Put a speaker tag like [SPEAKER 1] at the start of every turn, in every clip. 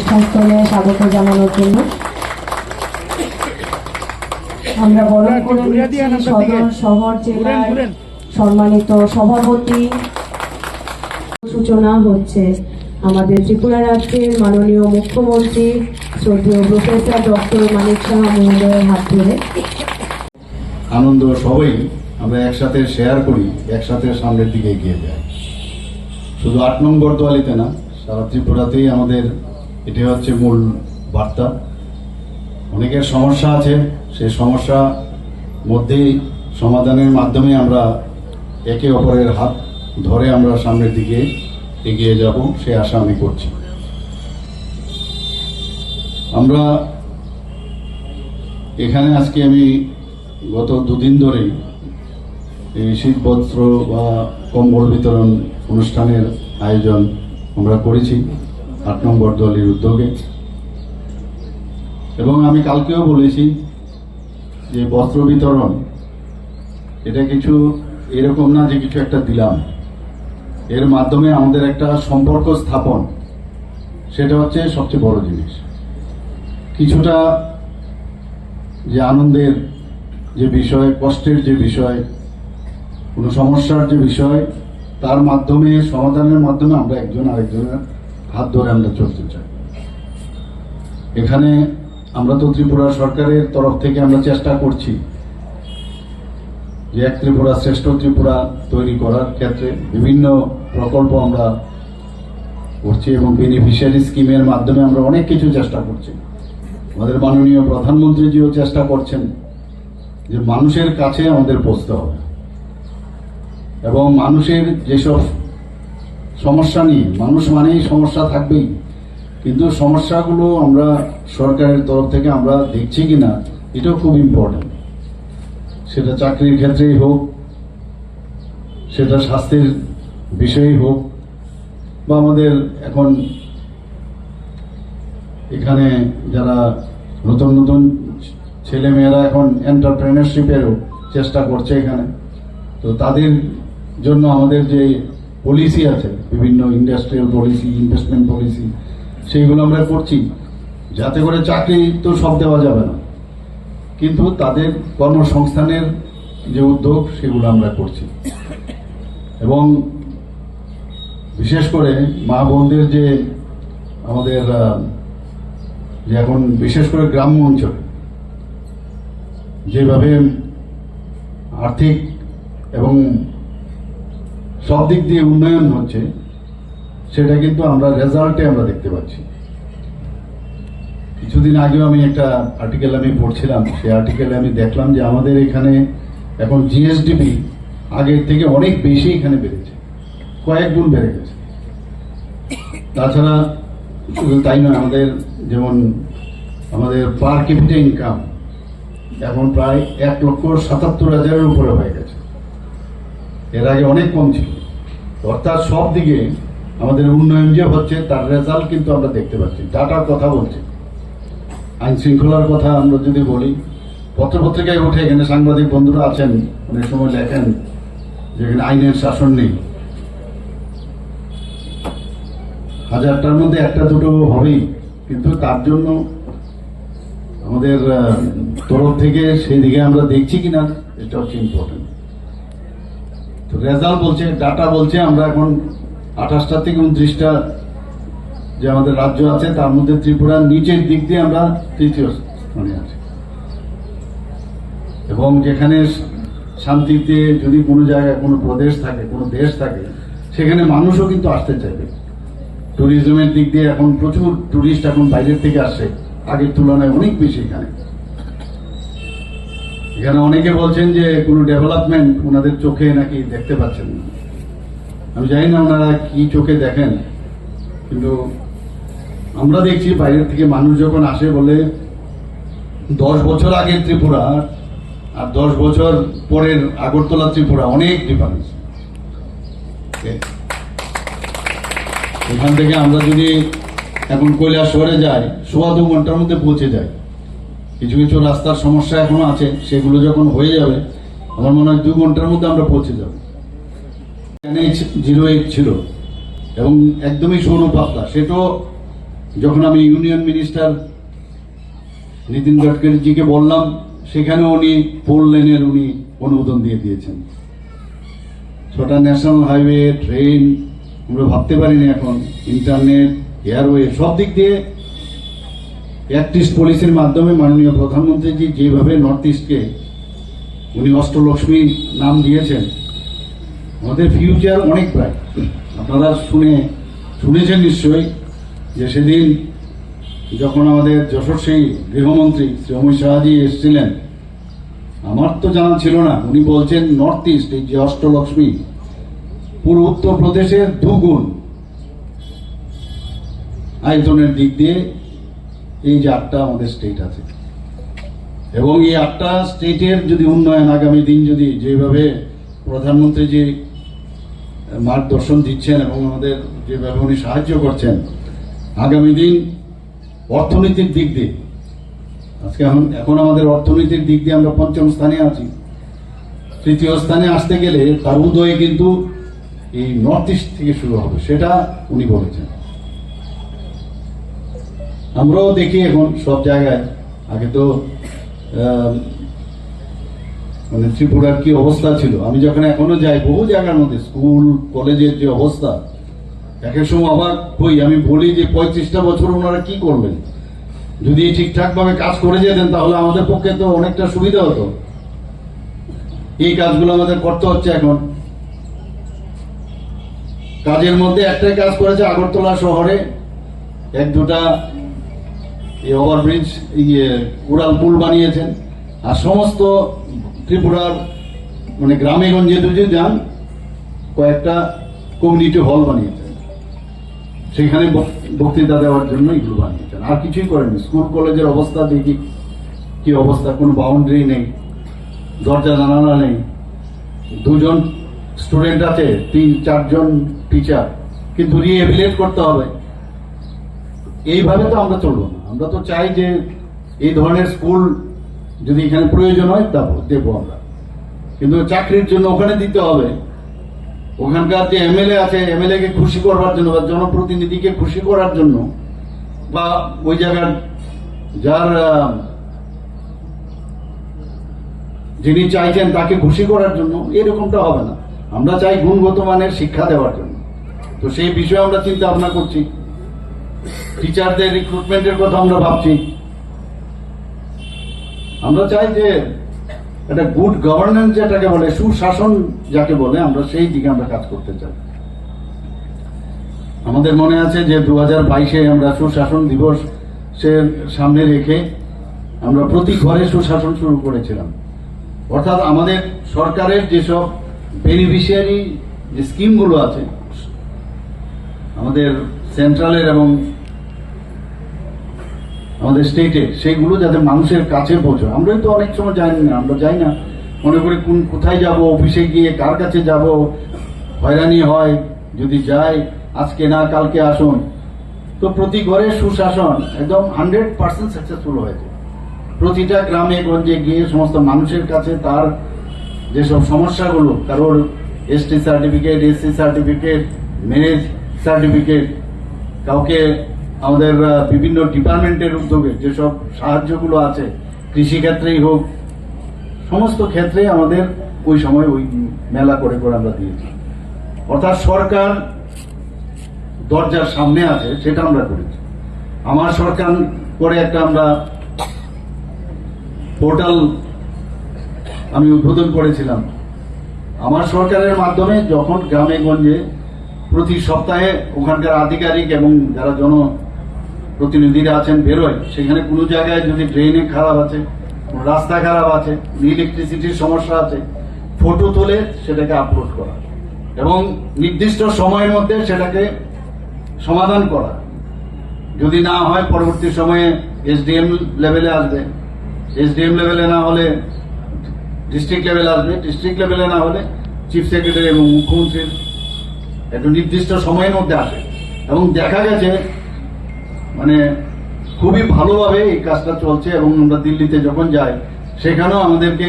[SPEAKER 1] অনুষ্ঠানস্থলে স্বাগত জানানোর জন্য। আমরা বরণ করে সদর শহর জেলার সম্মানিত সভাপতি। সূচনা হচ্ছে আমাদের ত্রিপুরা রাজ্যের মাননীয় মুখ্যমন্ত্রী শ্রদ্ধেয় প্রফেসর ডক্টর মানিক সাহা মহোদয়ের হাত ধরে।
[SPEAKER 2] আনন্দ সবাই আমরা একসাথে শেয়ার করি একসাথে সামনের দিকে এগিয়ে যাই। শুধু আট নম্বর দোয়ালিতে না সারা ত্রিপুরাতেই আমাদের এটি হচ্ছে মূল বার্তা। অনেকের সমস্যা আছে সেই সমস্যা মধ্যেই সমাধানের মাধ্যমে আমরা একে অপরের হাত ধরে আমরা সামনের দিকে এগিয়ে যাব, সে আশা আমি করছি। আমরা এখানে আজকে আমি গত দুদিন ধরেই এই শীতবস্ত্র বা কম্বল বিতরণ অনুষ্ঠানের আয়োজন আমরা করেছি। আট নম্বর দলের উদ্যোগে। এবং আমি কালকেও বলেছি যে বস্ত্র বিতরণ, এটা কিছু এরকম না যে কিছু একটা দিলাম। এর মাধ্যমে আমাদের একটা সম্পর্ক স্থাপন, সেটা হচ্ছে সবচেয়ে বড় জিনিস। কিছুটা যে আনন্দের যে বিষয়, কষ্টের যে বিষয়, কোনো সমস্যার যে বিষয়, তার মাধ্যমে, সমাধানের মাধ্যমে আমরা একজন আরেকজনের হাত ধরে আমরা চলতে চাই। এখানে আমরা তো ত্রিপুরা সরকারের তরফ থেকে আমরা চেষ্টা করছি যে এক ত্রিপুরা, শ্রেষ্ঠ ত্রিপুরা তৈরি করার ক্ষেত্রে বিভিন্ন প্রকল্প আমরা করছি এবং বেনিফিশিয়ারি স্কিমের মাধ্যমে আমরা অনেক কিছু চেষ্টা করছি। আমাদের মাননীয় প্রধানমন্ত্রীজিও চেষ্টা করছেন যে মানুষের কাছে আমাদের পৌঁছতে হবে। এবং মানুষের যেসব সমস্যা নিয়ে মানুষ মানেই সমস্যা থাকবেই। কিন্তু সমস্যাগুলো আমরা সরকারের তরফ থেকে আমরা দেখছি কিনা, এটাও খুব ইম্পর্টেন্ট সেটা চাকরির ক্ষেত্রেই হোক, সেটা স্বাস্থ্যের বিষয়েই হোক, বা আমাদের এখন এখানে যারা নতুন নতুন ছেলেমেয়েরা এখন এন্টারপ্রেনারশিপেরও চেষ্টা করছে এখানে। তো তাদের জন্য আমাদের যে পলিসি আছে, বিভিন্ন ইন্ডাস্ট্রিয়াল পলিসি ইনভেস্টমেন্ট পলিসি সেইগুলো আমরা করছি। যাতে করে চাকরি তো সব দেওয়া যাবে না। কিন্তু তাদের কর্মসংস্থানের যে উদ্যোগ, সেগুলো আমরা করছি। এবং বিশেষ করে মা বোনদের যে আমাদের যে এখন বিশেষ করে গ্রাম্য অঞ্চলে, যেভাবে আর্থিক এবং সব দিক দিয়ে উন্নয়ন হচ্ছে, সেটা কিন্তু আমরা রেজাল্টে আমরা দেখতে পাচ্ছি। কিছুদিন আগেও আমি একটা আর্টিকেল আমি পড়ছিলাম, সেই আর্টিকেলে আমি দেখলাম যে আমাদের এখানে এখন জিএসডিপি আগের থেকে অনেক বেশি এখানে বেড়েছে, কয়েক গুণ বেড়ে গেছে। তাছাড়া শুধু তাই নয়, আমাদের যেমন আমাদের পার ক্যাপিটা ইনকাম এখন প্রায় এক লক্ষ সাতাত্তর হাজারের উপরে হয়ে গেছে। এর আগে অনেক কম ছিল। অর্থাৎ সব দিকে আমাদের উন্নয়ন যে হচ্ছে, তার রেজাল্ট কিন্তু আমরা দেখতে পাচ্ছি। ডাটার কথা বলছি। আইন শৃঙ্খলার কথা আমরা যদি বলি, পত্রপত্রিকায় উঠে এখানে সাংবাদিক বন্ধুরা আছেন, অনেক সময় লেখেন যে এখানে আইনের শাসন নেই। হাজারটার মধ্যে একটা দুটো হবেই, কিন্তু তার জন্য আমাদের তরফ থেকে সেই দিকে আমরা দেখছি কিনা এটা হচ্ছে ইম্পর্টেন্ট তো রেজাল্ট বলছে ডাটা বলছে, আমরা এখন আঠাশটা থেকে উনত্রিশটা যে আমাদের রাজ্য আছে, তার মধ্যে ত্রিপুরার নিচের দিক দিয়ে আমরা তৃতীয় স্থানে আছি। এবং যেখানে শান্তিতে যদি কোনো জায়গায় কোনো প্রদেশ থাকে, কোনো দেশ থাকে, সেখানে মানুষও কিন্তু আসতে চাইবে। ট্যুরিজমের দিক দিয়ে এখন প্রচুর ট্যুরিস্ট এখন বাইরের থেকে আসে। আগের তুলনায় অনেক বেশি এখানে। এখানে অনেকে বলছেন যে কোনো ডেভেলপমেন্ট ওনাদের চোখে নাকি দেখতে পাচ্ছেন না। আমি জানি না ওনারা কি চোখে দেখেন, কিন্তু আমরা দেখছি বাইরের থেকে মানুষ যখন আসে বলে দশ বছর আগের ত্রিপুরা আর দশ বছর পরের আগরতলা ত্রিপুরা, অনেক ডিফারেন্স এখান থেকে আমরা যদি এখন কৈলাস শহরে যাই, সোয়া দু ঘণ্টার মধ্যে পৌঁছে যাই। কিছু কিছু রাস্তার সমস্যা এখনও আছে, সেগুলো যখন হয়ে যাবে, আমার মনে হয় দু ঘণ্টার মধ্যে আমরা পৌঁছে যাব। এনএইচ জিরো এইট ছিল এবং একদমই সরু পাতলা, সেটাও যখন আমি ইউনিয়ন মিনিস্টার নীতিন গডকরিজিকে বললাম, সেখানে উনি ফোর লেনের উনি অনুমোদন দিয়ে দিয়েছেন। ছটা ন্যাশনাল হাইওয়ে, ট্রেন, আমরা ভাবতে পারিনি এখন, ইন্টারনেট, এয়ারওয়ে, সব দিক দিয়ে অ্যাক্টিস্ট পলিসির মাধ্যমে মাননীয় প্রধানমন্ত্রীজি যেভাবে নর্থ ইস্টকে উনি অষ্টলক্ষ্মী নাম দিয়েছেন, আমাদের ফিউচার অনেক ব্রাইট আপনারা শুনে, শুনেছেন নিশ্চয়ই যে সেদিন যখন আমাদের যশস্বী গৃহমন্ত্রী শ্রী অমিত শাহজি এসেছিলেন, আমার তো জানা ছিল না, উনি বলছেন নর্থ ইস্ট এই যে অষ্টলক্ষ্মী পুরো উত্তরপ্রদেশের দুগুণ। আয়তনের দিক দিয়ে এই যে আটটা আমাদের স্টেট আছে। এবং এই আটটা স্টেটের যদি উন্নয়ন আগামী দিন যদি যেভাবে প্রধানমন্ত্রী যে মার্গদর্শন দিচ্ছেন এবং আমাদের যেভাবে উনি সাহায্য করছেন, আগামী দিন অর্থনীতির দিক দিয়ে, আজকে এখন এখন আমাদের অর্থনীতির দিক দিয়ে আমরা পঞ্চম স্থানে আছি। তৃতীয় স্থানে আসতে গেলে তার উদয় কিন্তু এই নর্থ ইস্ট থেকে শুরু হবে, সেটা উনি বলেছেন। আমরাও দেখি এখন সব জায়গায়। আগে তো মানে ত্রিপুরার কি অবস্থা ছিল? আমি যখন এখনও যাই, বহু জায়গার মধ্যে, স্কুল, কলেজের যে অবস্থা, এক এক সময় অবাক হই। আমি বলি যে পঁয়ত্রিশটা বছর ওনারা কি করলেন যদি ঠিকঠাক ভাবে কাজ করে যেতেন, তাহলে আমাদের পক্ষে তো অনেকটা সুবিধা হতো। এই কাজগুলো আমাদের করতে হচ্ছে এখন। কাজের মধ্যে একটাই কাজ করেছে আগরতলা শহরে। এক দুটা এই ওভারব্রিজ ইয়ে উড়াল পুল বানিয়েছেন। আর সমস্ত ত্রিপুরার মানে গ্রামে গঞ্জে যদি যান, কয়েকটা কমিউনিটি হল বানিয়েছেন। সেখানে বক- বক্তৃতা দেওয়ার জন্য এগুলো বানিয়েছেন। আর কিছুই করেনি স্কুল, কলেজের অবস্থা দেখি, কি অবস্থা, কোনো বাউন্ডারি নেই, দরজা, জানালা নেই। দুজন স্টুডেন্ট আছে, তিন, চারজন টিচার কিন্তু রিহেবিলেট করতে হবে। এইভাবে তো আমরা চলবো না। আমরা তো চাই যে এই ধরনের স্কুল যদি এখানে প্রয়োজন হয়, তা দেবো আমরা। কিন্তু চাকরির জন্য ওখানে দিতে হবে। ওখানকার যে এমএলএ আছে এমএলএ কে খুশি করবার জন্য বা জনপ্রতিনিধিকে খুশি করার জন্য বা ওই জায়গার যার যিনি চাইছেন তাকে খুশি করার জন্য এরকমটা হবে না। আমরা চাই গুণগত মানের শিক্ষা দেওয়ার জন্য। তো সেই বিষয়ে আমরা চিন্তা ভাবনা করছি। টিচারদের রিক্রুটমেন্টের কথা আমরা ভাবছি। আমরা চাই যে একটা গুড গভর্নেন্স যেটাকে বলে, সুশাসন যাকে বলে, আমরা সেই দিকে আমরা কাজ করতে চাই। আমাদের মনে আছে যে দু হাজার বাইশে আমরা সুশাসন দিবস সামনে রেখে আমরা প্রতি ঘরে সুশাসন শুরু করেছিলাম। অর্থাৎ আমাদের সরকারের যেসব বেনিফিশিয়ারি যে স্কিমগুলো আছে, আমাদের সেন্ট্রালের এবং আমাদের স্টেটে সেইগুলো যাতে মানুষের কাছে পৌঁছায় আমরাই তো অনেক সময় জানি না, আমরা যাই না মনে করি কোন কোথায় যাব, অফিসে গিয়ে কার কাছে যাব, হয়রানি হয়, যদি যাই আজকে না কালকে আসুন। তো প্রতি ঘরে সুশাসন একদম হান্ড্রেড পার্সেন্ট সাকসেসফুল হয়েছে। প্রতিটা গ্রামে গঞ্জে গিয়ে সমস্ত মানুষের কাছে তার যেসব সমস্যাগুলো, কারোর ST certificate SC certificate marriage certificate কাউকে আমাদের বিভিন্ন ডিপার্টমেন্টের উদ্যোগে যেসব সাহায্যগুলো আছে, কৃষিক্ষেত্রেই হোক, সমস্ত ক্ষেত্রে আমাদের ওই সময় ওই মেলা করে করে আমরা দিয়েছি। অর্থাৎ সরকার দরজার সামনে আছে, সেটা আমরা করেছি। আমার সরকার করে একটা আমরা পোর্টাল আমি উদ্বোধন করেছিলাম। আমার সরকারের মাধ্যমে যখন গ্রামে গঞ্জে প্রতি সপ্তাহে ওখানকার আধিকারিক এবং যারা জন প্রতিনিধিরা আছেন বেরোয়। সেখানে কোনো জায়গায় যদি ড্রেনে খারাপ আছে রাস্তা খারাপ আছে ইলেকট্রিসিটির সমস্যা আছে ফটো তুলে সেটাকে আপলোড করা এবং নির্দিষ্ট সময়ের মধ্যে সেটাকে সমাধান করা। যদি না হয়, পরবর্তী সময়ে এসডিএম লেভেলে আসবে। এসডিএম লেভেলে না হলে ডিস্ট্রিক্ট লেভেলে আসবে। ডিস্ট্রিক্ট লেভেলে না হলে চিফ সেক্রেটারি এবং মুখ্যমন্ত্রীর একটু নির্দিষ্ট সময়ের মধ্যে আসে। এবং দেখা গেছে মানে খুবই ভালোভাবে এই কাজটা চলছে এবং আমরা দিল্লিতে যখন যাই, সেখানেও আমাদেরকে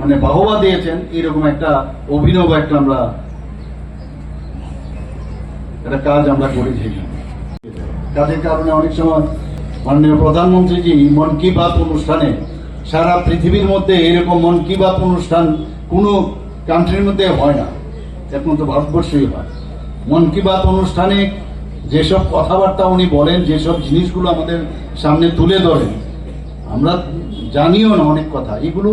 [SPEAKER 2] মানে বাহবা দিয়েছেন। এরকম একটা অভিনব একটা আমরা একটা কাজ আমরা করেছি কাজের কারণে অনেক সময় মাননীয় প্রধানমন্ত্রীজি মন কি বাত অনুষ্ঠানে সারা পৃথিবীর মধ্যে এরকম মন কি বাত অনুষ্ঠান কোনো কান্ট্রির মধ্যে হয় না। একমাত্র ভারতবর্ষেই হয়। মন কি বাত অনুষ্ঠানে যেসব কথাবার্তা উনি বলেন, যেসব জিনিসগুলো আমাদের সামনে তুলে ধরেন, আমরা জানিও না অনেক কথা। এগুলো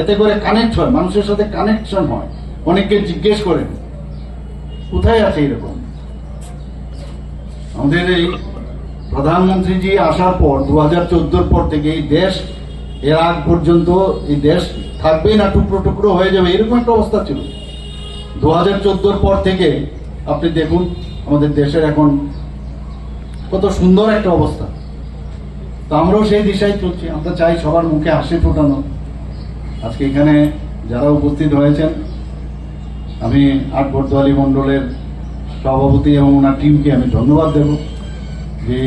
[SPEAKER 2] এতে করে কানেক্ট হয়, মানুষের সাথে কানেকশন হয়। অনেককে জিজ্ঞেস করেন, কোথায় আছে এরকম? আমাদের এই প্রধানমন্ত্রীজি আসার পর দু হাজার চোদ্দোর পর থেকে এই দেশ, এর আগ পর্যন্ত এই দেশ থাকবে না, টুকরো টুকরো হয়ে যাবে, এরকম একটা অবস্থা ছিল। দু হাজার পর থেকে আপনি দেখুন, আমাদের দেশের এখন কত সুন্দর একটা অবস্থা। তো আমরাও সেই দিশায় চলছি। আমরা চাই সবার মুখে হাসি ফোটানো। আজকে এখানে যারা উপস্থিত হয়েছেন, আমি আট মণ্ডলের সভাপতি এবং ওনার টিমকে আমি ধন্যবাদ দেব যে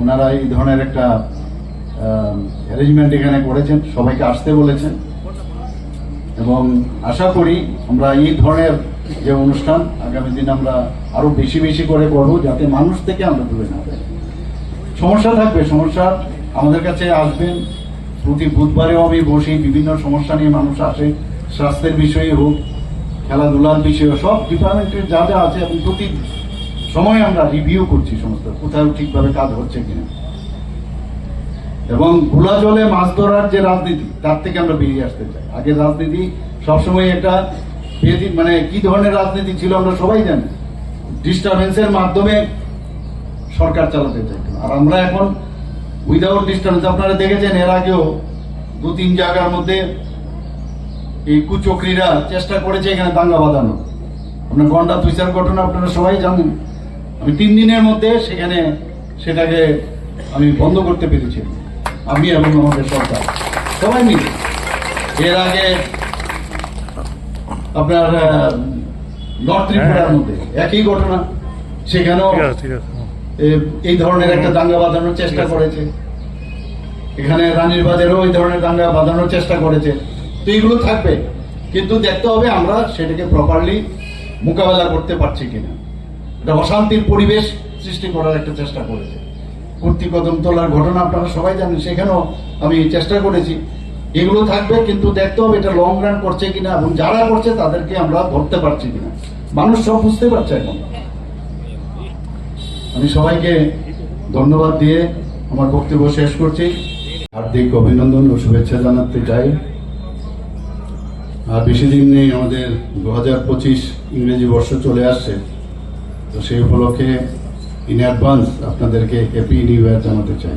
[SPEAKER 2] ওনারা এই ধরনের একটা অ্যারেঞ্জমেন্ট এখানে করেছেন, সবাইকে আসতে বলেছেন। এবং আশা করি আমরা এই ধরনের যে অনুষ্ঠান আগামী দিন আমরা আরও বেশি বেশি করে করব যাতে মানুষ থেকে আমরা দূরে না সমস্যা থাকবে, সমস্যা আমাদের কাছে আসবেন প্রতি বুধবারেও আমি বসি, বিভিন্ন সমস্যা নিয়ে মানুষ আসে, স্বাস্থ্যের বিষয়ে হোক, খেলাধুলার বিষয়ে সব ডিপার্টমেন্টের যা যা আছে, এবং প্রতি সময় আমরা রিভিউ করছি সমস্ত, কোথাও ঠিকভাবে কাজ হচ্ছে কিনা। এবং ভোলা জলে মাছ ধরার যে রাজনীতি, তার থেকে আমরা বেরিয়ে আসতে চাই। আগে রাজনীতি সবসময় একটা মানে কি ধরনের রাজনীতি ছিল আমরা সবাই জানি। ডিস্টারবেন্সের মাধ্যমে সরকার চালাতে চাইতো। আর আমরা এখন উইদাউট ডিস্টার্বেন্স আপনারা দেখেছেন এর আগেও দু তিন জায়গার মধ্যে এই কুচক্রীরা চেষ্টা করেছে এখানে দাঙ্গা বাঁধানো। আপনার গন্ডা তুইসার ঘটনা আপনারা সবাই জানেন। আমি তিন দিনের মধ্যে সেখানে সেটাকে আমি বন্ধ করতে পেরেছি। আমি এবং আমাদের সরকার সবাই মিলে। এর আগে আপনার নর্থ ত্রিপুরার মধ্যে। একই ঘটনা সেখানেও এই ধরনের একটা দাঙ্গা বাঁধানোর চেষ্টা করেছে। এখানে রানীর বাজারেও এই ধরনের দাঙ্গা বাঁধানোর চেষ্টা করেছে। তো এইগুলো থাকবে। কিন্তু দেখতে হবে আমরা সেটাকে প্রপারলি মোকাবেলা করতে পারছি কিনা। এটা অশান্তির পরিবেশ সৃষ্টি করার একটা চেষ্টা করেছে। কর্তৃ কদম তোলার ঘটনা আপনারা সবাই জানেন সেখানেও আমি চেষ্টা করেছি। এগুলো থাকবে, কিন্তু দেখতে হবে এটা লং রান করছে কিনা এবং যারা করছে তাদেরকে আমরা ধরতে পারছি কিনা। মানুষ সব বুঝতে পারছে এখন। আমি সবাইকে ধন্যবাদ দিয়ে আমার বক্তব্য শেষ করছি। হার্দিক অভিনন্দন ও শুভেচ্ছা জানাতে চাই। আর বেশি দিন নেই, আমাদের দু হাজার পঁচিশ ইংরেজি বর্ষ চলে আসছে। তো সেই উপলক্ষে ইন অ্যাডভান্স আপনাদেরকে হ্যাপি নিউ ইয়ার জানাতে চাই।